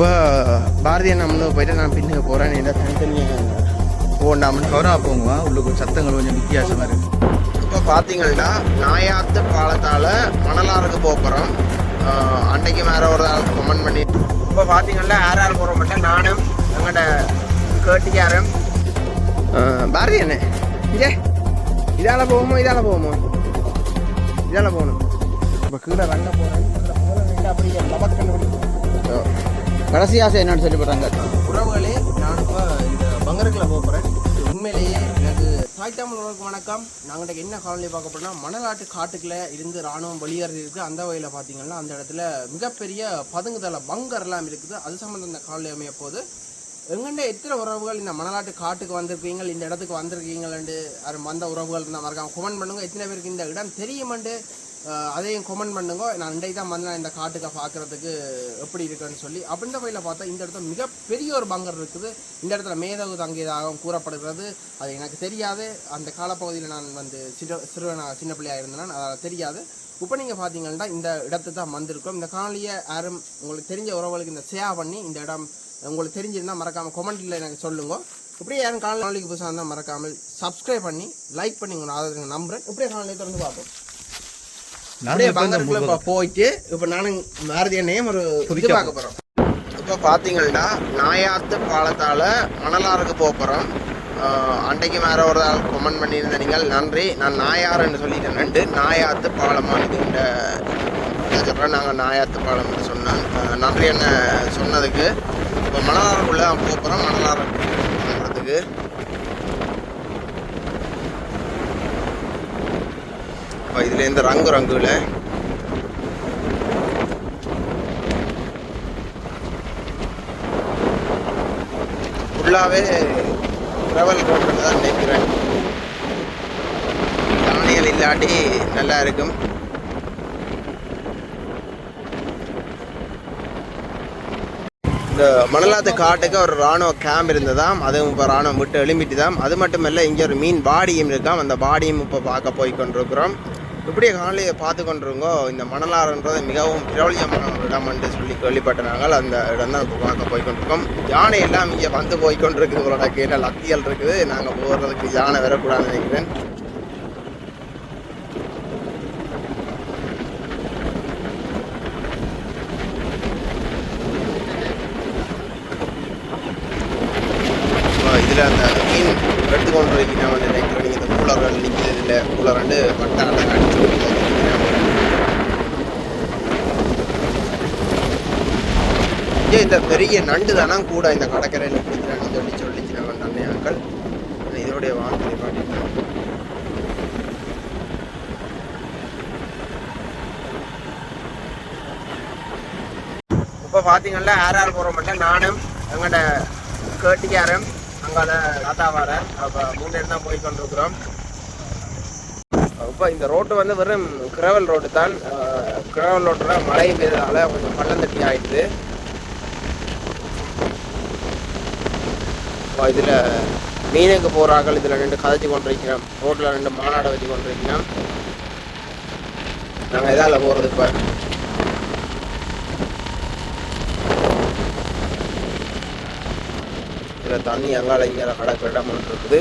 இப்போ பாரதிய நம்மளும் போயிட்டு நான் பின்னுக்கு போகிறேன் இந்த தனித்தனியாக போண்டாமல் கவரா போங்க உள்ளுக்கு சத்தங்கள் கொஞ்சம் வித்தியாசமா இருக்கு. இப்போ பார்த்தீங்கன்னா நாயாத்து பாலத்தால் மணலாறுக்கு போகிறோம் அன்னைக்கு வேற ஒரு ஆள் கமெண்ட் பண்ணி இப்போ பார்த்தீங்கன்னா யார் யார் போகிற மட்டும் நானும் எங்கள்கிட்ட கேட்டிக்காரன் பாரதி என்ன இதே இதால போகுமோ இதால போகுமோ இதால போகணும். இப்போ கீழே ரங்க போகிறேன் அப்படியே லபக்கன்னு பிடிக்கும் கடைசி ஆசை என்னன்னு சொல்லி போறாங்க உறவுகளே நான் இப்போ இந்த பங்கருக்குள்ள போகிறேன் உண்மையிலேயே எனக்கு தாய் தமிழ் உறவுக்கு வணக்கம். நாங்கள் என்ன காலனி பார்க்க போறோம்னா மணலாட்டு காட்டுக்குள்ள இருந்து ராணுவம் வெளியேறது இருக்குது அந்த வகையில் பார்த்தீங்கன்னா அந்த இடத்துல மிகப்பெரிய பதுங்குதல பங்கர்லாம் இருக்குது. அது சம்மந்தம் இந்த காலனி அமைய போது எங்கண்ட எத்தனை உறவுகள் இந்த மணலாட்டு காட்டுக்கு வந்திருக்கீங்க இந்த இடத்துக்கு வந்திருக்கீங்களாண்டு வந்த உறவுகள் இருந்தால் மறக்காம கமெண்ட் பண்ணுங்க. எத்தனை பேருக்கு இந்த இடம் தெரியுமாண்டு? அதையும் கமெண்ட் பண்ணுங்க. நான் அண்டை தான் வந்தேன். இந்த காட்டுக்கு பார்க்குறதுக்கு எப்படி இருக்குன்னு சொல்லி. அப்படின்ற வகையில் பார்த்தா இந்த இடத்துல மிகப்பெரிய ஒரு பங்கர் இருக்குது. இந்த இடத்துல மேதகு தங்கியதாகவும் கூறப்படுகிறது. அது எனக்கு தெரியாது. அந்த காலப்பகுதியில் நான் வந்து சிறு சிறுவனாக சின்ன பிள்ளையாக இருந்தேன் அது தெரியாது. இப்போ நீங்கள் பார்த்தீங்கன்னா இந்த இடத்துக்கு தான் வந்திருக்கோம் இந்த காணொலியை யாரும் உங்களுக்கு தெரிஞ்ச உறவுகளுக்கு இந்த ஷேர் பண்ணி இந்த இடம் உங்களுக்கு தெரிஞ்சிருந்தா மறக்காமல் கமெண்ட்டில் எனக்கு சொல்லுங்க. இப்படியே யாரும் காணொலிக்கு புதுசாக இருந்தால் மறக்காமல் சப்ஸ்கிரைப் பண்ணி லைக் பண்ணி உங்களை ஆதரவு நம்புகிறேன் இப்படியே காணொலியை திறந்து பார்ப்போம். அப்படியே பங்கருக்குள்ள போயிட்டு இப்போ நானும் பாரதி அண்ணையும் ஒரு இது பார்க்க போகிறோம் இப்போ பார்த்தீங்கன்னா நாயாத்து பாலத்தால் மணலாறுக்கு போக போகிறோம் அன்றைக்கு வேற ஒரு ஆள் கமெண்ட் பண்ணியிருந்த நீங்கள் நன்றி. நான் நாயாருன்னு சொல்லிட்டேன். ரெண்டு நாயாத்து பாலமானது இந்த சொல்கிறேன் நாங்கள் நாயாத்து பாலம்னு சொன்னேன் நன்றி என்ன சொன்னதுக்கு இப்போ மணலாறுக்குள்ளே போக போகிறோம் மணலாறு போகிறதுக்கு. இதுலேருந்து ரங்கு ரங்குல. ஃபுல்லாகவே ட்ரவல் ரோட்டில் தான் நினைக்கிறேன். தானியல் இல்லாட்டி நல்லா இருக்கும். இந்த மணலாத்து காட்டுக்கு ஒரு இராணுவ கேம்ப் இருந்ததாம். அதுவும் இப்போ இராணுவம் விட்டு எழும்பிட்டுதாம். அது மட்டும் இல்லை இங்கே ஒரு மீன் பாடியும் இருக்காம். அந்த பாடியும் இப்போ பார்க்க போய் கொண்டிருக்கிறோம். இப்படியே காலையை பார்த்து கொண்டிருங்கோ இந்த மணலாறுன்றது மிகவும் பிரபலியமான ஒரு இடம் என்று சொல்லி கேள்விப்பட்ட நாங்கள் அந்த இடம் தான் இப்போ பார்க்க போய் கொண்டிருக்கோம். யானை எல்லாம் இங்கே வந்து போய் கொண்டிருக்குது உங்களோட கேட்ட லத்தியல் இருக்குது. நாங்கள் போகிறதுக்கு யானை வரக்கூடாதுன்னு நினைக்கிறேன் இதில் அந்த மீன் எடுத்துக்கொண்டு இருக்கிறேன் வந்து நினைக்கிறேன் நீங்கள் இந்த கூலர்கள் நிற்கிறது இல்லை கூலர் ரெண்டு வட்டாரம் அடிச்சு ஏன் இந்த பெரிய நண்டு தானா கூட இந்த கடற்கரையில் பிடிக்கிறான்னு சொல்லி சொல்லிக்கிறாங்க நன்மையாக்கள் இதோடைய வார்த்தை பாட்டிட்டு இப்போ பார்த்தீங்கன்னா யார் போகிற மட்டும் நானும் எங்கள்கிட்ட கேட்டிக்காரன் அங்கால தாத்தா வர அப்போ மூணு பேர் தான் போய் கொண்டிருக்கிறோம். இப்போ இந்த ரோட்டு வந்து வெறும் கிரவல் ரோடு தான். கிரவல் ரோட்டில் மழை பெய்ததால் கொஞ்சம் பள்ளம் தட்டி ஆயிடுது. இதில் மீனுக்கு போகிறார்கள் இதில் ரெண்டு கதைச்சு கொண்டிருக்கிறோம். ரோட்டில் ரெண்டு மாநாடை வச்சு கொண்டிருக்கிறோம். நாங்கள் இதால் போகிறது இப்போ இதில் தண்ணி அங்கால இங்கே கடற்கரை இடம் இருக்குது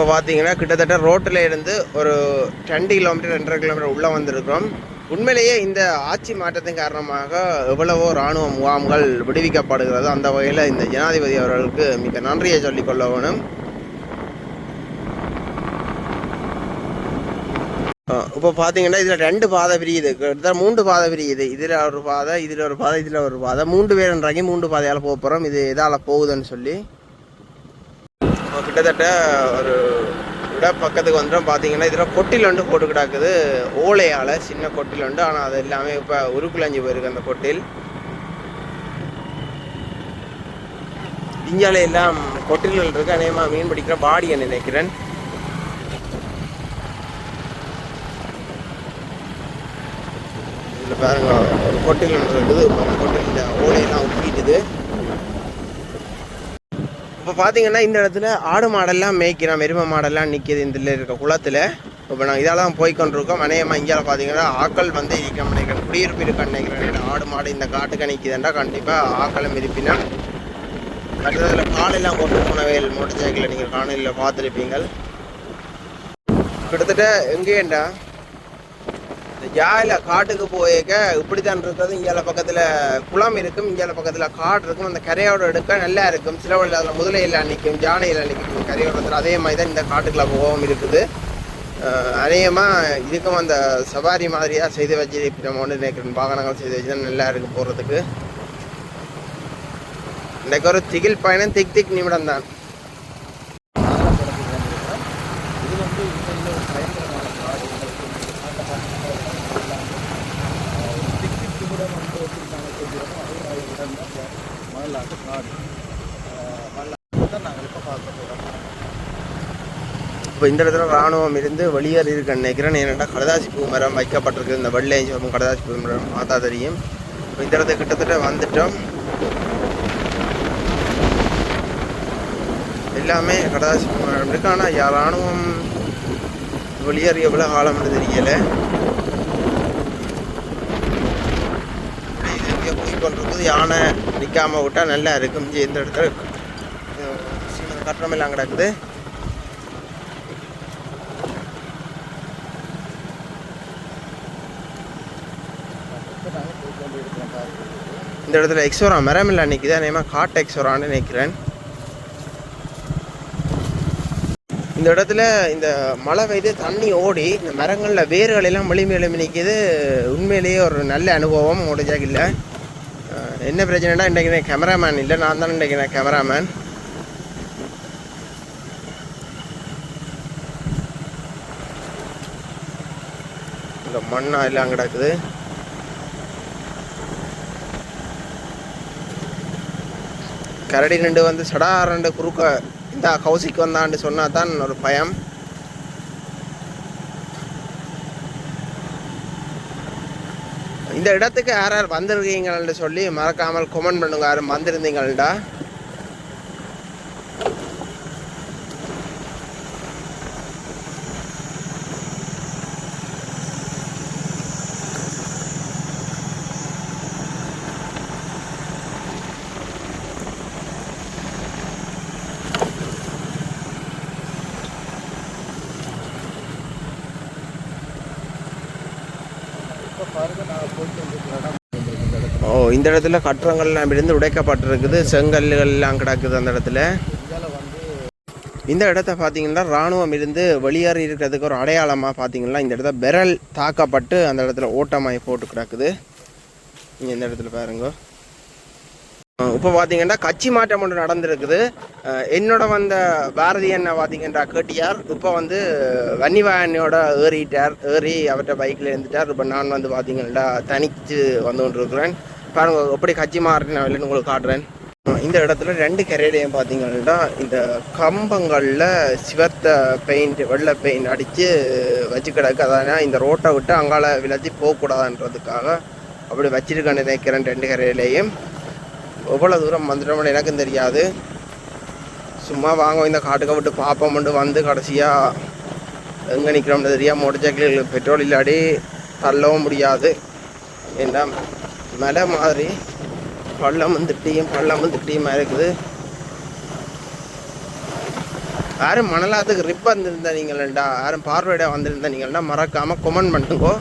இப்போ பார்த்தீங்கன்னா கிட்டத்தட்ட ரோட்டில் இருந்து ஒரு ரெண்டு கிலோமீட்டர் ரெண்டரை கிலோமீட்டர் உள்ளே வந்திருக்கிறோம். உண்மையிலேயே இந்த ஆட்சி மாற்றத்தின் காரணமாக எவ்வளவோ இராணுவ முகாம்கள் விடுவிக்கப்படுகிறது. அந்த வகையில் இந்த ஜனாதிபதி அவர்களுக்கு மிக நன்றியை சொல்லிக்கொள்ள வேணும். இப்போ பார்த்தீங்கன்னா இதில் ரெண்டு பாதை பிரியுது கிட்டத்தட்ட மூன்று பாதை பிரியுது இதில் ஒரு பாதை இதில் ஒரு பாதை இதில் ஒரு பாதை. மூன்று பேருன்றாங்க மூன்று பாதையால் போக போகிறோம். இது எதால் போகுதுன்னு சொல்லி. கிட்டத்தட்ட ஒரு விட பக்கத்துக்கு வந்துடும் பார்த்தீங்கன்னா இதில் கொட்டில் வந்து போட்டு கிடக்குது. ஓலையால் சின்ன கொட்டில் உண்டு ஆனால் அது எல்லாமே இப்போ உருக்குலஞ்சு போயிருக்கு அந்த கொட்டில். இந்தியாவில் எல்லாம் கொட்டில்கள் இருக்குது அநேகமாக மீன் பிடிக்கிற பாடியை நினைக்கிறேன். இதில் பாருங்க ஒரு கொட்டில் ஒன்று இருக்குது. கொட்டில் ஓலையெல்லாம் உப்பிட்டு இப்போ பார்த்தீங்கன்னா இந்த இடத்துல ஆடு மாடெல்லாம் மேய்க்கிறோம் எருமை மாடெல்லாம் நிற்கிது இந்த இருக்க குளத்தில். இப்போ நாங்கள் இதெல்லாம் தான் போய் கொண்டிருக்கோம். அநேகமாக இங்கே பார்த்தீங்கன்னா ஆக்கள் வந்து இருக்க நினைக்கிறேன் குடியிருப்பு இருக்க நினைக்கிறேன் ஆடு மாடு இந்த காட்டுக்கு நிற்கிதுண்டா கண்டிப்பாக ஆக்களும் இருப்பினா மற்றதில் காலையெல்லாம் கொண்டு போனவையில் மோட்டர் சைக்கிளில் நீங்கள் காணொலியில் பார்த்துருப்பீங்கள். கிட்டத்தட்ட எங்கேண்டா ஜாயில காட்டுக்கு போயிருக்க இப்படி தான் இருக்கிறது. இங்கே பக்கத்தில் குளம் இருக்கும் இங்கே பக்கத்தில் காடு இருக்கும். அந்த கரையோட எடுக்க நல்லா இருக்கும். சில வழியில் அதில் முதலையில் நிற்கும் ஜானையில் நிற்கும் கரையோடத்தில் அதே மாதிரி தான் இந்த காட்டுக்குள்ள போகவும் இருக்குது. அநேகமாக இதுக்கும் அந்த சவாரி மாதிரியாக செய்து வச்சு இப்படி நம்ம ஒன்று நினைக்கிறோம் வாகனங்கள் செய்து வச்சு தான் நல்லா இருக்கும் போகிறதுக்கு இன்றைக்கு ஒரு திகில் பயணம் திக் திக் நிமிடம் தான் இது வந்து உண்மையிலே ஒரு பயங்கரமான காடு டிக்கெட் நிமிடம் வந்து வச்சுருக்காங்க சொல்லிடுறோம் அதே மாதிரி இடம் தான் மணலாட்டு காடு மணலாட்டு தான் நாங்கள் இப்போ பார்க்க போகிறோம் இப்போ இந்த இடத்துல ராணுவம் இருந்து வெளியேறி இருக்குன்னு நினைக்கிறேன். ஏன்னா கடதாசி பூ மரம் வைக்கப்பட்டிருக்கு. இந்த வெள்ளை சிவப்பும் கடதாசி பூ மரம் பார்த்தா தெரியும். இப்போ இந்த இடத்துல கிட்டத்தட்ட வந்துட்டோம். எல்லாமே கடதாசி பூ மரம் இருக்கு. ஆனால் யா ராணுவம் வெளியேறி எவ்வளோ காலம்னு தெரியலை. பண்ணுறது யானை நிற்காம விட்டால் நல்லா இருக்கும். இந்த இடத்துல கட்டணமெல்லாம் கட்டணம் எல்லாம் கிடக்குது இப்போ நாங்கள் போய் கொண்டு இருக்கிறோம் பாருங்க இந்த இடத்துல எக்ஸோரா மரம் இல்லை நிற்கிது அதேமாதிரி காட்டு எக்ஸோரான்னு நினைக்கிறேன். இந்த இடத்துல இந்த மழை பெய்து தண்ணி ஓடி இந்த மரங்களில் வேர்களெல்லாம் எல்லாம் வலிமை நிற்கிது உண்மையிலேயே ஒரு நல்ல அனுபவம் உடஞ்சாக இல்லை. என்ன பிரச்சனைனா இன்றைக்கு நான் கேமராமேன் இல்லை. நான் தான் இன்றைக்கு நான் கேமராமேன் இந்த மண்ணா எல்லாம் கிடக்குது. கரடி ரெண்டு வந்து சடா ரெண்டு குறுக்க இந்த கௌசிக்கு வந்தான்னு சொன்னால் தான் ஒரு பயம். இந்த இடத்துக்கு யார் யார் வந்திருக்கீங்கள்னு சொல்லி மறக்காமல் கமெண்ட் பண்ணுங்க. யாரும் வந்திருந்தீங்கள்டா இப்போ பாருங்க நாங்கள் போய் கொண்டு இருக்கிற இடம் இந்த இடத்துல ஓ இந்த இடத்துல கட்டுறங்கள்லாம் விழுந்து உடைக்கப்பட்டிருக்குது. செங்கல்கள்லாம் கிடக்குது அந்த இடத்துல. வந்து இந்த இடத்த பார்த்தீங்கன்னா ராணுவம் இருந்து வெளியேறி இருக்கிறதுக்கு ஒரு அடையாளமாக பார்த்தீங்கன்னா இந்த இடத்த பெரல் தாக்கப்பட்டு அந்த இடத்துல ஓட்டமாய் போட்டு கிடக்குது. நீங்கள் இந்த இடத்துல பாருங்க. இப்போ பார்த்தீங்கன்னா கட்சி மாற்றம் ஒன்று நடந்திருக்குது. என்னோட வந்த பாரதி அண்ணா பார்த்தீங்கன்னா கேட்டியார். இப்போ வந்து வன்னிவாயனோட ஏறிட்டார். ஏறி அவர்கிட்ட பைக்கில் இருந்துட்டார். இப்போ நான் வந்து பார்த்தீங்கன்னா தனித்து வந்து கொண்டிருக்கிறேன். பாருங்கள் எப்படி கட்சி நான் இல்லைன்னு உங்களுக்கு காட்டுறேன். இந்த இடத்துல ரெண்டு கரையிலையும் பார்த்தீங்கன்னா இந்த கம்பங்களில் சிவத்த பெயிண்ட் வெள்ளை பெயிண்ட் அடித்து வச்சு கிடக்கு அதனால் இந்த ரோட்டை விட்டு அங்கால விளைச்சி போகக்கூடாதுன்றதுக்காக அப்படி வச்சிருக்கேன் நினைக்கிறேன் ரெண்டு கரையிலையும் எவ்வளோ தூரம் வந்துட்டோம்னு எனக்கும் தெரியாது. சும்மா வாங்க இந்த காட்டுக்க விட்டு பார்ப்போம்ட்டு வந்து கடைசியாக எங்கே நிற்கிறோம்னு தெரியாது மோட்டர் சைக்கிள் பெட்ரோல் இல்லாடி தள்ளவும் முடியாது. என்ன மலை மாதிரி பள்ளம் வந்துட்டியும் பள்ளம் திட்டியுமா இருக்குது. யாரும் மணலாத்துக்கு ரிப் வந்திருந்தா நீங்கள்டா யாரும் பார்வையிட வந்திருந்தா நீங்கள்டா மறக்காமல் கொமெண்ட் பண்ணுங்கோ.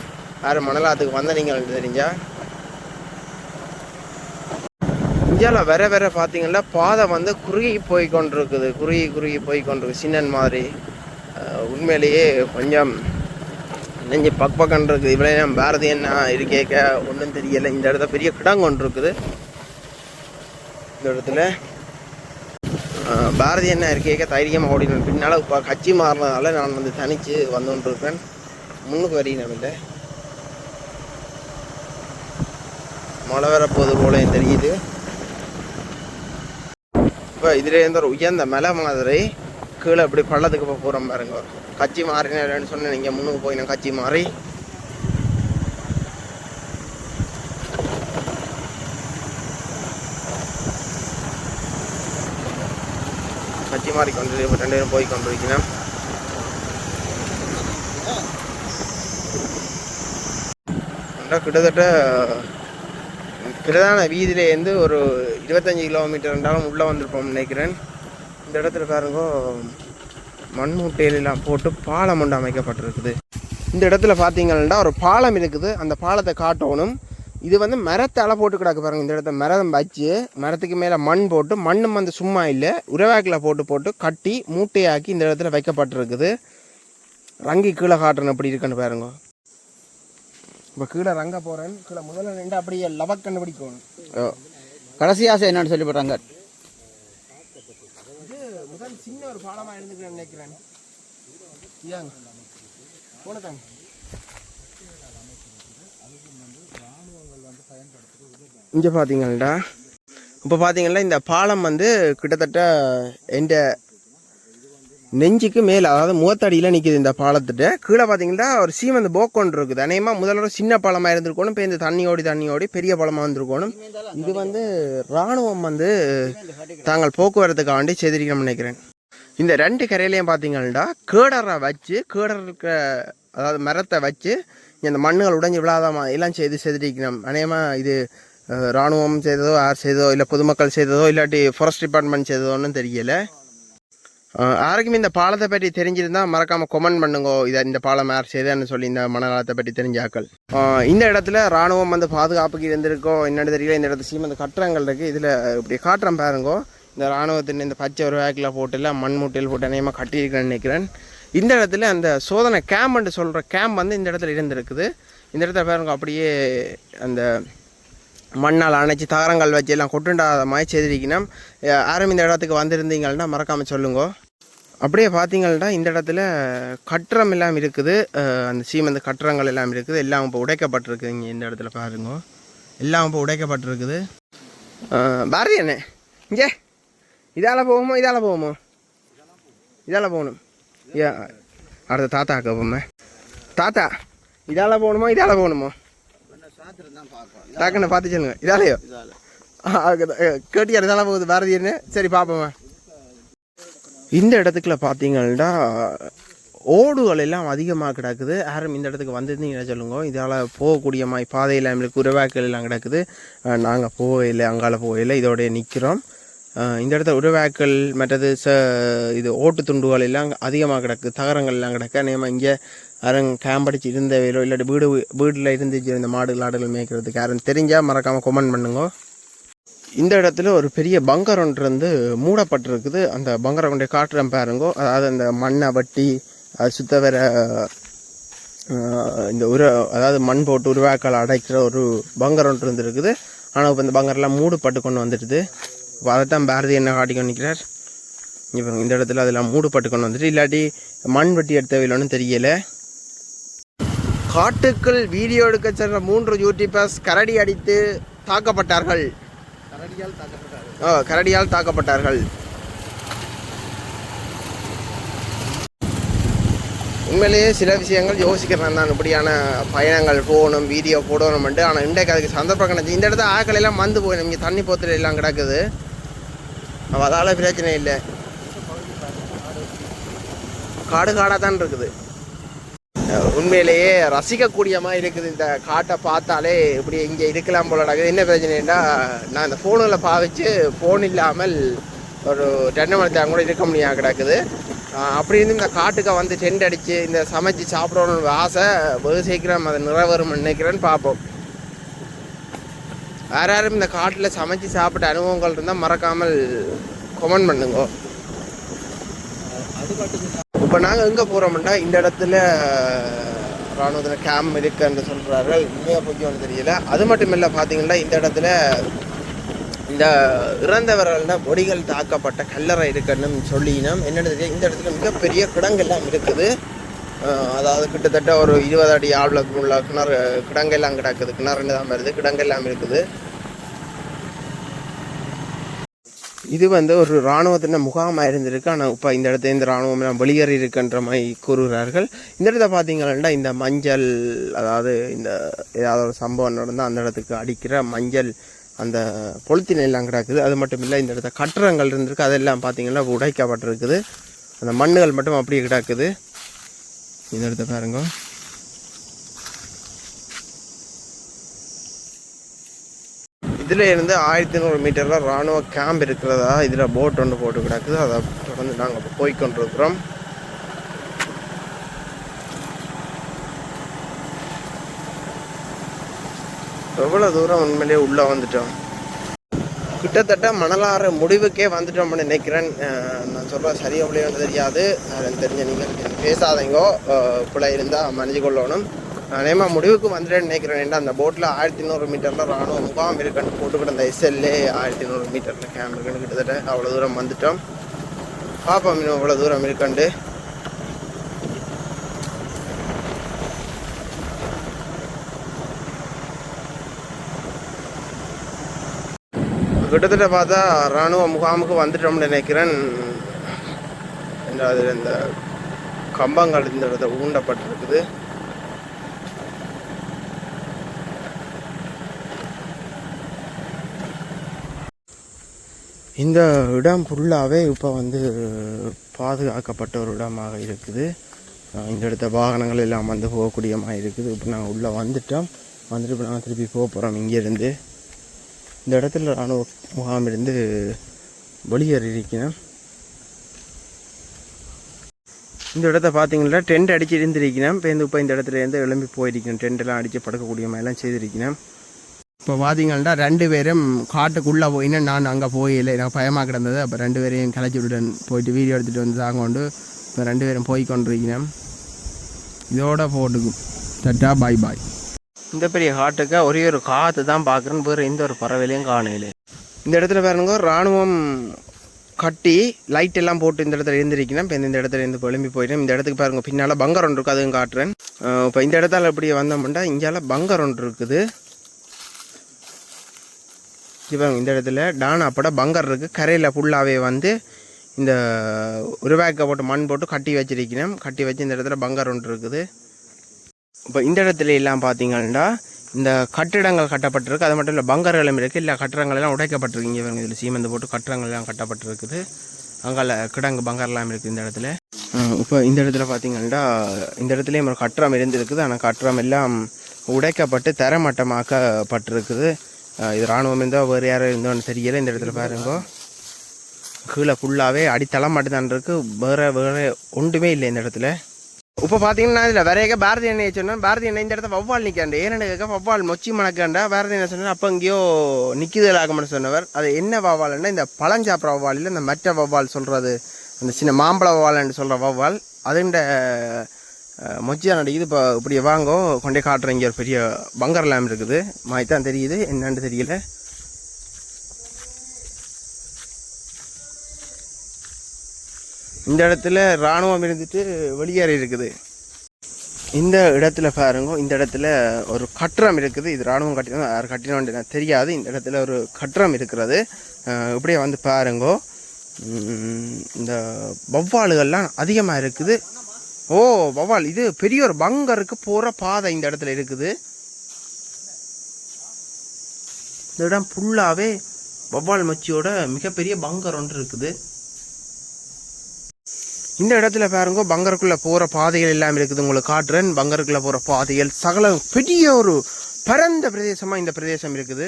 யாரும் மணலாத்துக்கு வந்த நீங்கள் தெரிஞ்சா. இந்தியாவில் வேற வேற பார்த்தீங்கன்னா பாதை வந்து குறுகி போய் கொண்டிருக்குது குறுகி குறுகி போய் கொண்டிருக்கு சின்னன் மாதிரி. உண்மையிலேயே கொஞ்சம் நெஞ்சு பக் பக்கன் இருக்குது. இவ்வளோ நேரம் பாரதி என்ன இருக்கேக்க ஒன்றும் தெரியலை. இந்த இடத்துல பெரிய கிடங்கு ஒன்று இருக்குது. இந்த இடத்துல பாரதி என்ன இருக்கேக்க தைரியமாக ஓடினேன் பின்னால் இப்போ கட்சி மாறினதால நான் வந்து தனித்து வந்து முன்னுக்கு வரையினம் இல்லை. மழை வரப்போது போல தெரியுது. இப்போ இதுலேருந்து ஒரு உயர்ந்த மலை மாதிரி கீழே இப்படி பள்ளத்துக்கு போக போகிறோம் பாருங்க. கச்சி இல்லைன்னு சொன்னேன். நீங்கள் முன்னுக்கு போயினேன் கச்சி மாறி. கச்சி மாறி கொண்டு இப்போ ரெண்டு பேரும் போய் கொண்டிருக்கிறேன். கிட்டத்தட்ட பிரதான வீதியிலேருந்து ஒரு இருபத்தஞ்சி கிலோமீட்டர் இருந்தாலும் உள்ளே வந்திருப்போம் நினைக்கிறேன். இந்த இடத்துல பாருங்க மண் மூட்டையிலெல்லாம் போட்டு பாலம் ஒன்று அமைக்கப்பட்டிருக்குது. இந்த இடத்துல பார்த்தீங்கன்னா ஒரு பாலம் இருக்குது. அந்த பாலத்தை காட்டணும். இது வந்து மரத்தால் போட்டு கிடக்கு பாருங்க. இந்த இடத்த மரம் வச்சு மரத்துக்கு மேலே மண் போட்டு மண்ணும் வந்து சும்மா இல்லை. உரவாக்கில் போட்டு போட்டு கட்டி மூட்டையாக்கி இந்த இடத்துல வைக்கப்பட்டிருக்குது. ரங்கி கீழே காட்டுறேன் எப்படி இருக்குன்னு பாருங்க. இப்போ கீழே ரங்க போகிறேன் கீழே முதல்ல ரெண்டு அப்படியே லவக் கண்டுபிடிக்கணும். கடைசி ஆசை என்னன்னு சொல்லி போட்டாங்க ஒரு பாடமாக எழுந்துக்கிறேன் நினைக்கிறேன். ஏங்க போனதாங்க இங்கே பார்த்தீங்கன்னா இப்போ பார்த்தீங்கன்னா இந்த பாலம் வந்து கிட்டத்தட்ட எந்த நெஞ்சுக்கு மேலே அதாவது முகத்தடியில் நிற்கிது இந்த பாலத்திட்ட. கீழே பார்த்தீங்கன்னா ஒரு சீமந்த போக்கொண்டு இருக்குது. அநேகமாக முதல்ல சின்ன பாலமாக இருந்திருக்கணும் இப்போ இந்த தண்ணியோடி தண்ணியோடி பெரிய பாலமாக வந்திருக்கணும். இது வந்து இராணுவம் வந்து தாங்கள் போக்குவரத்துக்காண்டி செய்திருக்கணும்னு நினைக்கிறேன். இந்த ரெண்டு கரையிலையும் பார்த்தீங்கன்னா கேடரை வச்சு கேடர் இருக்க அதாவது மரத்தை வச்சு இந்த மண்ணுகள் உடைஞ்சு விழாதமா? எல்லாம் செய்து செதுட்டிக்கணும் அநேகமாக இது இராணுவம் செய்ததோ யார் செய்ததோ இல்லை பொதுமக்கள் செய்ததோ இல்லாட்டி ஃபாரஸ்ட் டிபார்ட்மெண்ட் செய்ததோன்னு தெரியல. யாருக்குமே யாருக்கும் இந்த பாலத்தை பற்றி தெரிஞ்சிருந்தால் மறக்காமல் கொமெண்ட் பண்ணுங்க. இதை இந்த பாலம் யார் செய்தேன்னு சொல்லி இந்த மணலாத்தை பற்றி தெரிஞ்சாக்கள். இந்த இடத்துல ராணுவம் வந்து பாதுகாப்புக்கு இருந்திருக்கோ என்னென்னு தெரியல. இந்த இடத்துல சீமந்த கட்டுறங்கள் இருக்குது இதில் இப்படி காட்டுறேன் பாருங்க. இந்த இராணுவத்தின் இந்த பச்சை ஒரு வேக்கில் போட்டுல மண் மூட்டையில் போட்டு அநேகமாக கட்டியிருக்கேன்னு நினைக்கிறேன். இந்த இடத்துல அந்த சோதனை கேம்ப்னு சொல்கிற கேம்ப் வந்து இந்த இடத்துல இருந்திருக்குது. இந்த இடத்துல பாருங்க அப்படியே அந்த மண்ணால் அணைச்சி தகரங்கள் வச்சு எல்லாம் கொட்டுண்டாத மாதிரி செய்திருக்கணும். யாரும் இந்த இடத்துக்கு வந்திருந்தீங்கன்னா மறக்காமல் சொல்லுங்க. அப்படியே பார்த்தீங்கன்னா இந்த இடத்துல கட்டுறம் எல்லாம் இருக்குது. அந்த சீமந்த கட்டுறங்கள் எல்லாம் இருக்குது. எல்லாம் இப்போ உடைக்கப்பட்டிருக்குங்க இந்த இடத்துல பாருங்க. எல்லாம் இப்போ உடைக்கப்பட்டிருக்குது. அஹ் பாரதி அண்ணே இங்கே. இதால் போகுமோ இதால் போகுமோ இதால் போகணும் ஏ அடுத்த தாத்தா கேட்போமே தாத்தா இதால் போகணுமோ இதால் போகணுமோ டக்குன்னு பார்த்து சொல்லுங்க இதாலையோ கேட்டியார் இதால போகுது பாரதியன்னு சரி பார்ப்போமே இந்த இடத்துக்குள்ள பார்த்தீங்கன்னா ஓடுகள் எல்லாம் அதிகமாக கிடக்குது யாரும் இந்த இடத்துக்கு வந்திருந்தீங்கன்னா சொல்லுங்க இதால் போகக்கூடிய மாதிரி பாதையில் நம்மளுக்கு உறவாக்கள் எல்லாம் கிடக்குது நாங்கள் போகல அங்கால போகல இதோடைய நிற்கிறோம் இந்த இடத்துல உருவாக்கள் மற்றது ச இது ஓட்டு துண்டுகள் எல்லாம் அதிகமாக கிடக்கு தகரங்கள் எல்லாம் நம்ம இங்கே யாரும் கேம்படிச்சு இருந்த வேலோ இல்லாட்டி வீடு வீட்டில் இருந்துச்சு இந்த மாடுகள் ஆடுகள் மேய்க்கிறதுக்கு யாரும் தெரிஞ்சால் மறக்காமல் கொமெண்ட் பண்ணுங்க. இந்த இடத்துல ஒரு பெரிய பங்கர் ஒன்று வந்து மூடப்பட்டிருக்குது. அந்த பங்கரை கொண்டு காட்டுறேன் பாருங்கோ. அதாவது அந்த மண்ணை வட்டி அது சுத்த வர இந்த உர அதாவது மண் போட்டு உருவாக்கல் அடைக்கிற ஒரு பங்கர் ஒன்று இருந்துருக்குது. ஆனால் இப்போ இந்த பங்கர்லாம் மூடுபட்டு கொண்டு வந்துடுது. அதைத்தான் பாரதி என்ன காட்டி கொண்டிருக்கிறார் இங்கே பாருங்க இந்த இடத்துல அதெல்லாம் மூடுபட்டு கொண்டு வந்துட்டு இல்லாட்டி மண் வெட்டி எடுத்தவையிலன்னு தெரியலை. காட்டுக்குள் வீடியோ எடுக்க சென்ற மூன்று யூடியூபர்ஸ் கரடி அடித்து தாக்கப்பட்டார்கள். கரடியால் தாக்கப்பட்டாரு ஆ, கரடியால் தாக்கப்பட்டார்கள். உண்மையிலேயே சில விஷயங்கள் யோசிக்கிறேன் தான் இப்படியான பயணங்கள் போகணும் வீடியோ போடணும்ட்டு ஆனால் இன்றைக்கு அதுக்கு சந்தர்ப்பம் கிடைச்சி இந்த இடத்துல ஆக்கள் எல்லாம் மந்து போயிடும். இங்கே தண்ணி போத்துல எல்லாம் கிடக்குது. அதால் பிரச்சனை இல்லை. காடு காடாக தான் இருக்குது. உண்மையிலேயே ரசிக்கக்கூடியமாக இருக்குது இந்த காட்டை பார்த்தாலே இப்படி இங்கே இருக்கலாம் போல நடக்குது. என்ன பிரச்சனைன்னா நான் இந்த ஃபோனில் பாவிச்சு ஃபோன் இல்லாமல் ஒரு ரெண்டு மணி கூட இருக்க முடியாது கிடக்குது. அப்படி இருந்து இந்த காட்டுக்கு வந்து டென்ட் அடித்து இந்த சமைச்சு சாப்பிடணும்னு ஆசை வெகு சீக்கிரம் அதை நிறைவேறும் நினைக்கிறேன்னு பார்ப்போம். வேறு யாரும் இந்த காட்டில் சமைச்சு சாப்பிட்ட அனுபவங்கள் இருந்தால் மறக்காமல் கமெண்ட் பண்ணுங்க. அது இப்போ நாங்கள் எங்கே போகிறோம்னா இந்த இடத்துல ராணுவத்தில் கேம்ப் இருக்குன்னு சொல்கிறார்கள் உண்மையாக பொய்யோன்னு தெரியல. அது மட்டும் இல்லை பார்த்தீங்கன்னா இந்த இடத்துல இந்த இறந்தவர்கள்னா பொடிகள் தாக்கப்பட்ட கல்லறை இருக்குன்னு சொல்லினோம். என்னென்னு தெரியல இந்த இடத்துல மிகப்பெரிய கிடங்கெல்லாம் இருக்குது. அதாவது கிட்டத்தட்ட ஒரு இருபது அடி ஆழ்வுக்கு உள்ள கிணறு கிடங்கெல்லாம் கிடக்குது. கிணறுன்னு தான் வருது. கிடங்கெல்லாம் இருக்குது. இது வந்து ஒரு இராணுவத்தின முகாமாக இருந்திருக்கு. ஆனால் இப்போ இந்த இடத்துல இந்த இராணுவம் வெளியேறி இருக்குன்ற மாதிரி கூறுகிறார்கள். இந்த இடத்த பார்த்தீங்கன்னா இந்த மஞ்சள் அதாவது இந்த ஏதாவது ஒரு சம்பவம் நடந்தால் அந்த இடத்துக்கு அடிக்கிற மஞ்சள் அந்த பொலித்தீன் எல்லாம் கிடக்குது. அது மட்டும் இல்லை இந்த இடத்துல கட்டடங்கள் இருந்திருக்கு. அதெல்லாம் பார்த்தீங்கன்னா உடைக்கப்பட்டிருக்குது. அந்த மண்ணுகள் மட்டும் அப்படியே கிடக்குது. இந்த இடத்த பாருங்க. இதில் இருந்து ஆயிரத்தி நூறு மீட்டரில் ராணுவ கேம்ப் இருக்கிறதா? இதில் போட் ஒன்று போட்டு கிடக்குது. அதை தொடர்ந்து நாங்கள் போய் கொண்டிருக்கிறோம் எவ்வளோ தூரம் உண்மையிலேயே உள்ளே வந்துட்டோம்? கிட்டத்தட்ட மணலாறு முடிவுக்கே வந்துட்டோம்னு நினைக்கிறேன். நான் சொல்கிறேன் சரியா பிள்ளைன்னு தெரியாது. எனக்கு தெரிஞ்ச நீங்கள் பேசாதீங்கோ. பிள்ளை இருந்தால் மன்னிச்சு கொள்ளணும். நேமா முடிவுக்கு வந்துட்டேன்னு நினைக்கிறேன். ஏன்னா அந்த போட்டில் ஆயிரத்தி நூறு மீட்டரில் ராணுவ முகாம் இருக்குன்னு போட்டுக்கிட்ட அந்த எஸ்எல்ஏ ஆயிரத்தி நூறு மீட்டரில் கேம் இருக்குன்னு கிட்டத்தட்ட அவ்வளோ தூரம் வந்துட்டோம். பார்ப்போம் இன்னும் இவ்வளோ தூரம் இருக்கண்டு. கிட்டத்தட்ட பார்த்தா இராணுவ முகாமுக்கு வந்துட்டோம்னு நினைக்கிறேன். அது இந்த கம்பங்கள் இந்த இடத்துல ஊண்டப்பட்டிருக்குது. இந்த இடம் ஃபுல்லாகவே இப்போ வந்து பாதுகாக்கப்பட்ட ஒரு இடமாக இருக்குது. இந்த இடத்த வாகனங்கள் எல்லாம் வந்து போகக்கூடியமாக இருக்குது. இப்போ நாங்கள் உள்ளே வந்துட்டோம். வந்துட்டு இப்போ நாங்கள் திருப்பி போக போகிறோம் இங்கேருந்து. இந்த இடத்துல ராணுவ முகாம் இருந்து இந்த இடத்த பார்த்தீங்கன்னா டென்ட் அடிச்சு இருந்திருக்கிறேன் இப்போ இந்த இப்போ இந்த இடத்துல இருந்து எழும்பி போயிருக்கேன் டென்ட் எல்லாம் அடித்து படுக்கக்கூடிய மாதிரிலாம் செய்திருக்கிறேன். இப்போ பார்த்தீங்கன்னா ரெண்டு பேரும் காட்டுக்குள்ளே போயின்னு நான் அங்கே போயில எனக்கு பயமாக கிடந்தது. அப்போ ரெண்டு பேரையும் கலைச்சி விட்டுட்டேன் போயிட்டு வீடியோ எடுத்துகிட்டு வந்து தாங்க கொண்டு இப்போ ரெண்டு பேரும் போய் கொண்டிருக்கிறேன் இதோட போட்டுக்கும். தட்டா பாய் பாய் இந்த பெரிய காட்டுக்கு ஒரே ஒரு காற்று தான் பார்க்குறேன்னு வேறு எந்த ஒரு பறவையிலையும் காணையில் இந்த இடத்துல பாருங்க ராணுவம் கட்டி லைட் எல்லாம் போட்டு இந்த இடத்துல இருந்திருக்கணும் இப்போ இந்த இடத்துல இருந்து எழும்பி போயிட்டேன். இந்த இடத்துக்கு பாருங்க பின்னால் பங்கர் ஒன்று இருக்குது அதுவும் காட்டுறேன். இப்போ இந்த இடத்துல இப்படி வந்தோம்னா இங்கால பங்கர் ஒன்று இருக்குது. இப்போ இந்த இடத்துல டானாப்பட பங்கர் இருக்குது கரையில் ஃபுல்லாகவே வந்து இந்த உருவாக்க போட்டு மண் போட்டு கட்டி வச்சிருக்கிறேன். கட்டி வச்சு இந்த இடத்துல பங்கர் ஒன்று இருக்குது. இப்போ இந்த இடத்துல எல்லாம் பார்த்தீங்கன்னா இந்த கட்டிடங்கள் கட்டப்பட்டிருக்கு. அது மட்டும் இல்லை பங்கர்களும் இருக்குது இல்லை கட்டிடங்கள் எல்லாம் உடைக்கப்பட்டிருக்கு. இங்கே இதில் சீமெந்து போட்டு கட்டிடங்கள் எல்லாம் கட்டப்பட்டிருக்குது. அங்கால கிடங்கு பங்கர்லாம் இருக்குது இந்த இடத்துல. இப்போ இந்த இடத்துல பார்த்தீங்கன்னா இந்த இடத்துலையும் ஒரு கட்டிடம் இருந்திருக்குது. ஆனால் கட்டிடம் எல்லாம் உடைக்கப்பட்டு தரமட்டமாக்கப்பட்டிருக்குது. இது ராணுவம் இருந்தால் வேறு யாரோ இருந்தோன்னு தெரியல. இந்த இடத்துல பாருங்க. கீழே ஃபுல்லாகவே அடித்தளம் மட்டும்தான் இருக்குது வேறு வேறு ஒன்றுமே இல்லை இந்த இடத்துல. இப்போ பார்த்தீங்கன்னா இதில் வரையக பாரதி எண்ணெய் சொன்னேன் பாரதி எண்ணெய் இந்த இடத்த வவ்வால் நிற்காண்டு ஏன்னு கேட்க வவ்வால் மொச்சி மணக்காண்டா. பாரதி என்ன சொன்னால் அப்போ எங்கேயோ நிற்குதல் ஆகும்னு சொன்னவர். அது என்ன வவ்வால்னா இந்த பழஞ்சாப்பிட வவ்வாலில் இந்த மற்ற வவ்வால் சொல்கிறது அந்த சின்ன மாம்பழ வவ்வால்னு சொல்கிற வவ்வால் அதுண்ட மொச்சியாக நடிக்குது. இப்போ இப்படி வாங்கோ கொண்டே காட்டுற இங்கே ஒரு பெரிய பங்கர் லேம் இருக்குது. மாதிரி தான் தெரியுது. என்னன்னு தெரியல. இந்த இடத்துல இராணுவம் இருந்துட்டு வெளியேறி இருக்குது. இந்த இடத்துல பாருங்க இந்த இடத்துல ஒரு கட்டரம் இருக்குது. இது ராணுவம் கட்டிடம் யார் கட்டினோன்னு தெரியாது. இந்த இடத்துல ஒரு கட்டரம் இருக்கிறது. இப்படியே வந்து பாருங்கோ. இந்த வவ்வாலுகள்லாம் அதிகமாக இருக்குது. ஓ வவ்வால் இது பெரிய ஒரு பங்கருக்கு போகிற பாதை இந்த இடத்துல இருக்குது. இந்த இடம் ஃபுல்லாகவே வவ்வால் மச்சியோட மிகப்பெரிய பங்கர் ஒன்று இருக்குது. இந்த இடத்துல பாருங்க பங்கருக்குள்ள போற பாதைகள் எல்லாம் இருக்குது. உங்களுக்கு காட்டுறேன். பங்கருக்குள்ள போற பாதைகள் சகல பெரிய ஒரு பரந்த பிரதேசமா இந்த பிரதேசம் இருக்குது.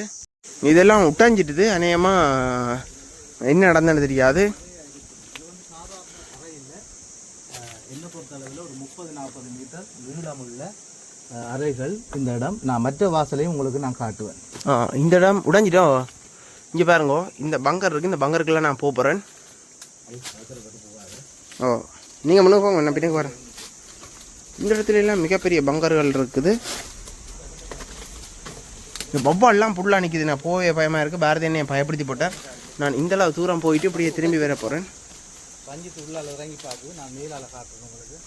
இதெல்லாம் உட்டாஞ்சிட்டுது. அநேகமா என்ன நடந்ததுன்னு தெரியாது. என்னை ஒரு முப்பது நாற்பது மீட்டர் நீளமுள்ள அறைகள் இந்த இடம். நான் மற்ற வாசலையும் உங்களுக்கு நான் காட்டுவேன். ஆ, இந்த இடம் உடைஞ்சிட்டோம் இங்கே பாருங்க இந்த பங்கர் இருக்கு. இந்த பங்கருக்குள்ள நான் போக போகிறேன் ஓ நீங்கள் முன்னுக்கு போங்க நான் பின்னுக்கு வரேன். இந்த இடத்துல எல்லாம் மிகப்பெரிய பங்கர்கள் இருக்குது. இந்த வவ்வால்லாம் புல்லாக நிற்குது நான் போவே பயமாக இருக்குது பாரதி என்னை பயப்படுத்தி போட்டார். நான் இந்த அளவு தூரம் போயிட்டு இப்படியே திரும்பி வர போகிறேன் பஞ்சித்து உள்ளால இறங்கி பார்த்து நான் மேலால காட்டுறேன் உங்களுக்கு.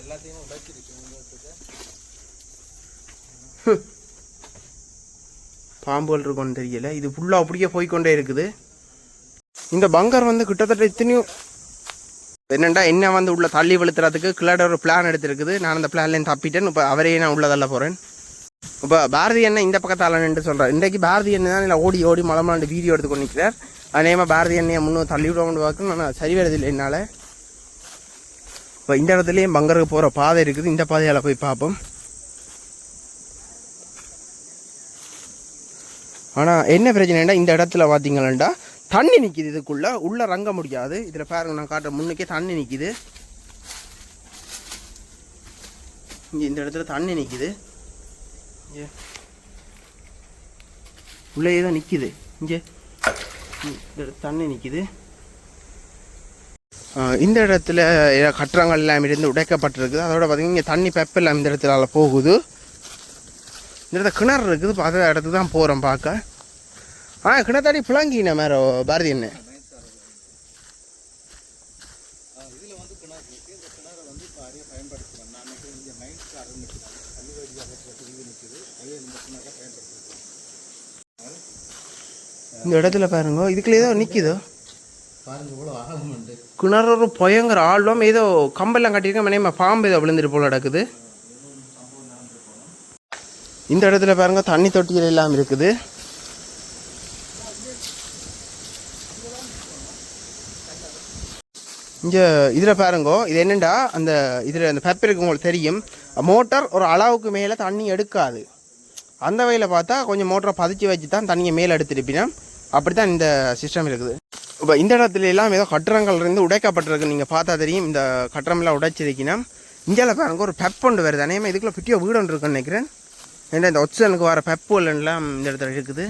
எல்லாத்தையும் உடைச்சிருக்கு பாம்புகள் இருக்கும்னு தெரியல. இது ஃபுல்லாக அப்படியே போய்க்கொண்டே இருக்குது. இந்த பங்கர் வந்து கிட்டத்தட்ட இத்தனையும் என்னண்டா என்ன வந்து உள்ள தள்ளி வெளுத்துறதுக்கு கிளாட ஒரு பிளான் எடுத்திருக்குது. நான் அந்த பிளான்லேயும் தப்பிட்டேன். இப்போ அவரையே நான் உள்ள தள்ள போகிறேன் இப்போ பாரதி அண்ணன் இந்த பக்கத்தால் நின்று சொல்கிறார் இன்றைக்கு பாரதி அண்ணன் தான் இல்லை ஓடி ஓடி மலமாண்டு வீடியோ எடுத்து கொண்டு நிற்கிறார் அதேமா பாரதி அண்ணையை முன்னூறு தள்ளி விட கொண்டு பார்க்கணும் ஆனால் சரி வருதில்லை என்னால். இப்போ இந்த இடத்துலையும் பங்கருக்கு போகிற பாதை இருக்குது. இந்த பாதையால் போய் பார்ப்போம். ஆனால் என்ன பிரச்சனைண்டா இந்த இடத்துல பார்த்தீங்களா தண்ணி நிற்கிது இதுக்குள்ளே. உள்ளே ரங்க முடியாது. இதில் பாருங்கள் நான் காட்டுற முன்னுக்கே தண்ணி நிற்கிது இங்கே இந்த இடத்துல தண்ணி நிற்கிது இங்கே. உள்ளே தான் நிற்கிது இங்கே. இந்த தண்ணி நிற்கிது இந்த இடத்துல ஏதோ எல்லாம் இருந்து உடைக்கப்பட்டிருக்குது. அதோட பார்த்தீங்கன்னா இங்கே தண்ணி பெப்பெல்லாம் இந்த இடத்துல போகுது. இந்த இடத்துல கிணறு இருக்குது. அதை இடத்துக்கு தான் போகிறோம் பார்க்க. ஆ ಹಿಣತಾಡಿ ಪುಳಂಗಿ ನಮ್ಮ ಯಾರೋ ಭಾರತಿಯನ್ನೇ இந்த இடத்துல பாருங்க இதுக்குள்ள ஏதோ நிற்கிதோ கிணறு ஒரு பயங்கர ஆழ்வம் ஏதோ கம்பெல்லாம் கட்டியிருக்கேன் மனையமா பாம்பு ஏதோ விழுந்துட்டு போல நடக்குது. இந்த இடத்துல பாருங்க தண்ணி தொட்டிகள் எல்லாம் இருக்குது. இங்கே இதில் பாருங்கோ இது என்னென்டா அந்த இதில் அந்த பெப்பருக்கு உங்களுக்கு தெரியும். மோட்டார் ஒரு அளவுக்கு மேலே தண்ணி எடுக்காது. அந்த வகையில் பார்த்தா கொஞ்சம் மோட்டரை பதிச்சு வச்சு தான் தண்ணியை மேலே எடுத்துருப்பினா அப்படி தான் இந்த சிஸ்டம் இருக்குது. இப்போ இந்த இடத்துல எல்லாம் ஏதோ கட்டடங்கள் இருந்து உடைக்கப்பட்டிருக்கு. நீங்கள் பார்த்தா தெரியும் இந்த கட்டடமெல்லாம் உடைச்சிருக்கீங்கன்னா இந்தியாவில் பாருங்க ஒரு பெப் ஒன்று வருது. அதேமாதிரி இதுக்குள்ளே பிட்டியோ வீடு ஒன்று இருக்குன்னு நினைக்கிறேன். ஏன்னா இந்த ஒச்சனுக்கு வர பெப்புலாம் இந்த இடத்துல இருக்குது?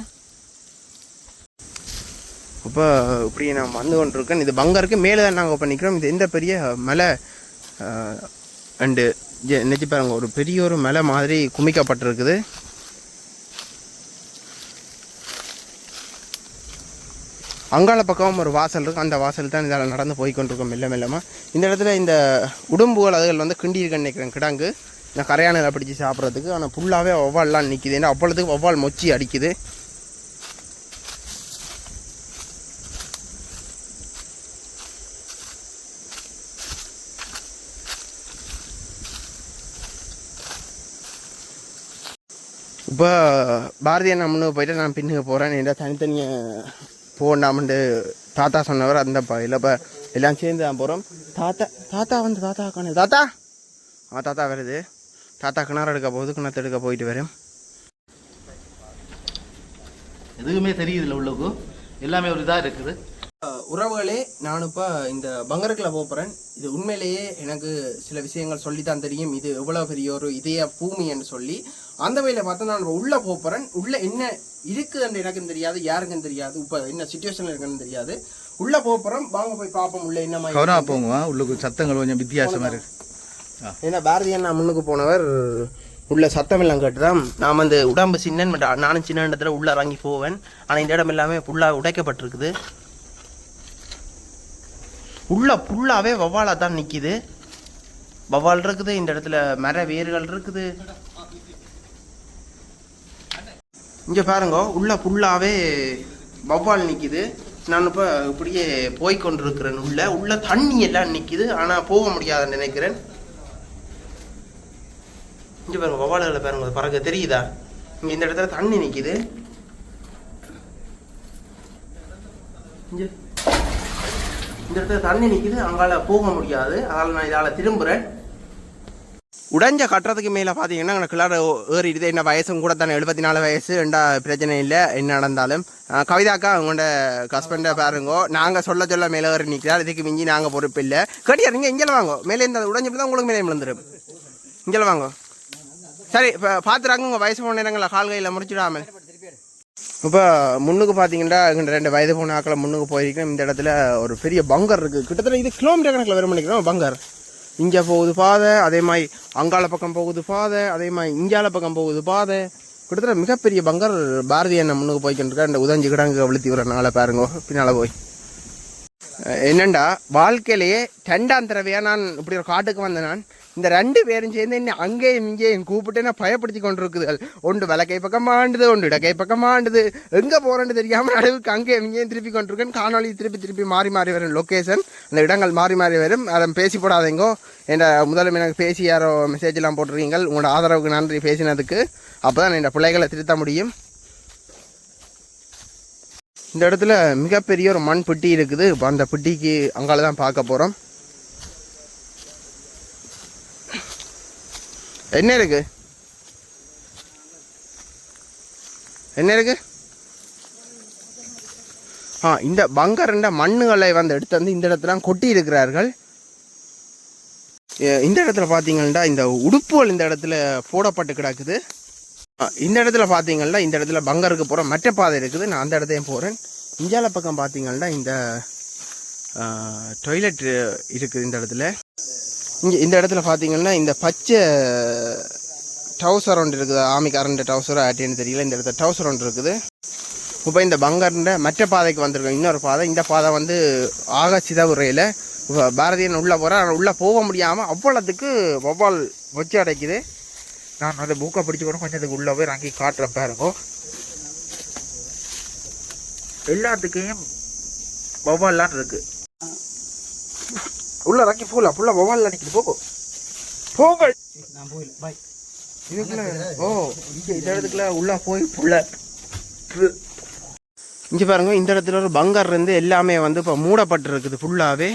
இப்போ இப்படி நான் வந்து கொண்டிருக்கேன். இது பங்கருக்கு மேலே தான் நாங்கள் பண்ணிக்கிறோம். இது எந்த பெரிய மலை அண்டு நினச்சி பாருங்க. ஒரு பெரிய ஒரு மலை மாதிரி குமிக்கப்பட்டிருக்குது. அங்காள பக்கம் ஒரு வாசல் இருக்கும் அந்த வாசல் தான் இதால் நடந்து போய் கொண்டிருக்கோம் மெல்ல மெல்லமாக இந்த இடத்துல இந்த உடும்புகள் அதுகள் வந்து கிண்டி இருக்குன்னு நினைக்கிறேன். கிடாங்கு. நான் கரையானில் பிடிச்சி சாப்பிட்றதுக்கு. ஆனால் ஃபுல்லாகவே ஒவ்வால்லாம் நிற்கிது ஏன்னா அவ்வளோத்துக்கு ஒவ்வால் மொச்சி அடிக்குது. இப்போ பாரதிய நான் போயிட்டு நான் பின்னுக்கு போகிறேன் என்ன தனித்தனியாக போகண்டாமண்டு தாத்தா சொன்னவர் அந்த இல்லை இப்போ எல்லாம் சேர்ந்து தான் போகிறோம் தாத்தா தாத்தா வந்து தாத்தா காணு தாத்தா! ஆ தாத்தா வருது. தாத்தா கிணறு எடுக்க போகுது. கிணத்து எடுக்க போயிட்டு வரும். எதுவுமே இல்லை உள்ளுக்கு. எல்லாமே ஒரு இதாக இருக்குது. உறவுகளே நான் இப்போ இந்த பங்கருக்குள்ள போகிறேன் இது உண்மையிலேயே எனக்கு சில விஷயங்கள் சொல்லி தான் தெரியும். இது எவ்வளோ பெரிய ஒரு இதய பூமி என்று சொல்லி. அந்த வகையில் பார்த்தா நான் உள்ளே போகிறேன் உள்ளே என்ன இருக்குதுன்னு எனக்கும் தெரியாது யாருக்கும் தெரியாது இப்போ என்ன சுச்சுவேஷனில் இருக்குன்னு தெரியாது. உள்ளே போகிறோம் வாங்க போய் பார்ப்போம் உள்ள என்ன மாதிரி போங்க உள்ளுக்கு சத்தங்கள் கொஞ்சம் வித்தியாசமாக இருக்கு. ஏன்னா பாரதி அண்ணா முன்னுக்கு போனவர் உள்ள சத்தம் எல்லாம் கேட்டு தான் நான் வந்து உடம்பு சின்னன் பட் நானும் சின்ன இடத்துல உள்ள இறங்கி போவேன். ஆனால் இந்த இடம் எல்லாமே ஃபுல்லாக உடைக்கப்பட்டிருக்குது. உள்ளே ஃபுல்லாகவே வவ்வாலாக தான் நிற்கிது வவ்வால் இருக்குது இந்த இடத்துல மர வேர்கள் இருக்குது. இங்கே பாருங்க உள்ளே ஃபுல்லாகவே வவ்வால் நிற்கிது நான் இப்போ இப்படியே போய் கொண்டிருக்கிறேன் உள்ள. உள்ள தண்ணி எல்லாம் நிற்கிது ஆனால் போக முடியாதுன்னு நினைக்கிறேன். இங்கே பாருங்க வவ்வால்களை பாருங்க பறக்க தெரியுதா? இங்கே இந்த இடத்துல தண்ணி நிற்கிது இங்கே. இந்த இடத்துல தண்ணி நிற்கிது அங்கால போக முடியாது. அதனால் நான் இதால் திரும்புகிறேன் உடைஞ்ச கட்டுறதுக்கு மேலே பார்த்தீங்கன்னா எனக்கு கிளார ஏறிடுது. என்ன வயசும் கூட தானே எழுபத்தி நாலு வயசு. ரெண்டா பிரச்சனை இல்லை. என்ன நடந்தாலும். கவிதாக்கா அவங்களோட ஹஸ்பண்டை பாருங்கோ. நாங்கள் சொல்ல சொல்ல மேலே ஏறி நிற்கிறார் இதுக்கு மிஞ்சி நாங்கள் பொறுப்பு இல்லை. கட்டியார் நீங்கள் இங்கே வாங்கோ. மேலே இந்த உடைஞ்சிட்டு தான் உங்களுக்கு மேலே விழுந்துடும் இங்கே வாங்கோ. சரி இப்போ பார்த்துறாங்க உங்கள் வயசு போன நேரங்களில் கால் கையில் முடிச்சிடாமல். இப்போ முன்னுக்கு பார்த்தீங்கன்னா எங்கிட்ட ரெண்டு வயது போன ஆக்களை முன்னுக்கு போயிருக்கேன். இந்த இடத்துல ஒரு பெரிய பங்கர் இருக்குது கிட்டத்தட்ட இது கிலோமீட்டர் கணக்கில் வரும் பண்ணிக்கிறோம் பங்கர். இங்கே போகுது பாதை அதே மாதிரி அங்கால பக்கம் போகுது பாதை அதே மாதிரி இங்கால பக்கம் போகுது பாதை. கிட்டத்தட்ட மிகப்பெரிய பங்கர் பாரதி என்ன முன்னுக்கு போய்க்கிட்டு இருக்கா இந்த உதஞ்சு கிடங்கு அழுத்தி விடுற பாருங்க பின்னால் போய். என்னண்டா வாழ்க்கையிலேயே ரெண்டாம் தடவையாக நான் இப்படி ஒரு காட்டுக்கு வந்தேன் நான். இந்த ரெண்டு பேரும் சேர்ந்து என்ன அங்கேயும் இங்கேயும் கூப்பிட்டு என்ன பயப்படுத்தி கொண்டு இருக்குதுகள் ஒன்று வலக்கை பக்கம் ஆண்டுது ஒன்று இடக்கை பக்கம் ஆண்டுது. எங்கே போகிறேன்னு தெரியாமல் அளவுக்கு அங்கேயும் இங்கேயும் திருப்பி கொண்டிருக்கேன். காணொலி திருப்பி திருப்பி மாறி மாறி வரும் லொக்கேஷன் அந்த இடங்கள் மாறி மாறி வரும். அதை பேசி போடாதீங்கோ. என் முதலும் எனக்கு பேசி யாரோ மெசேஜ்லாம் போட்டிருக்கீங்க உங்களோட ஆதரவுக்கு நன்றி பேசினதுக்கு. அப்போ தான் இந்த பிள்ளைகளை திருத்த முடியும். இந்த இடத்துல மிகப்பெரிய ஒரு மண் பெட்டி இருக்குது. இப்போ அந்த பெட்டிக்கு அங்கால தான் பார்க்க போகிறோம் என்ன இருக்கு? என்ன இருக்கு? ஆ இந்த பங்கரண்ட மண்ணுகளை வந்து எடுத்து வந்து இந்த இடத்துல கொட்டி இருக்கிறார்கள். இந்த இடத்துல பார்த்தீங்கன்னா இந்த உடுப்புகள் இந்த இடத்துல போடப்பட்டு கிடக்குது. ஆ, இந்த இடத்துல பார்த்தீங்கன்னா இந்த இடத்துல பங்கருக்கு போகிற மற்ற பாதை இருக்குது. நான் அந்த இடத்தையும் போகிறேன் இந்தியாவில் பக்கம் பார்த்தீங்கன்னா இந்த டாய்லெட் இருக்குது இந்த இடத்துல. இங்கே இந்த இடத்துல பார்த்தீங்கன்னா இந்த பச்சை டவுசர் ஒன்று இருக்குது. ஆமிக்காரண்ட டவுசரோ ஆட்டின்னு தெரியல. இந்த இடத்துல டவுசர் ஒன்று இருக்குது. இப்போ இந்த பங்கர்ன்ற மற்ற பாதைக்கு வந்திருக்கோம். இன்னொரு பாதை. இந்த பாதை வந்து ஆக இப்போ பாரதியன் உள்ளே போகிறேன் உள்ளே போக முடியாமல் அவ்வளோத்துக்கு வவ்வால் வச்சு அடைக்குது. நான் அதை பூக்கை பிடிச்சி கூட கொஞ்சத்துக்கு உள்ளே போய் இறங்கி காட்டுறேன் பாருங்க எல்லாத்துக்கையும் வவ்வால்லாம் இருக்குது உள்ள இறங்கி போகலாம் ஃபுல்லாக வவ்வால் நிற்கிது போகோ. போங்கள். நான் போயில பாய் இதுக்குள்ள ஓ இங்க இந்த இடத்துக்குள்ள உள்ள போய் புள்ள. இங்க பாருங்க இந்த இடத்துல ஒரு பங்கர் இருந்து எல்லாமே வந்து இப்போ மூடப்பட்டு இருக்குது ஃபுல்லாவே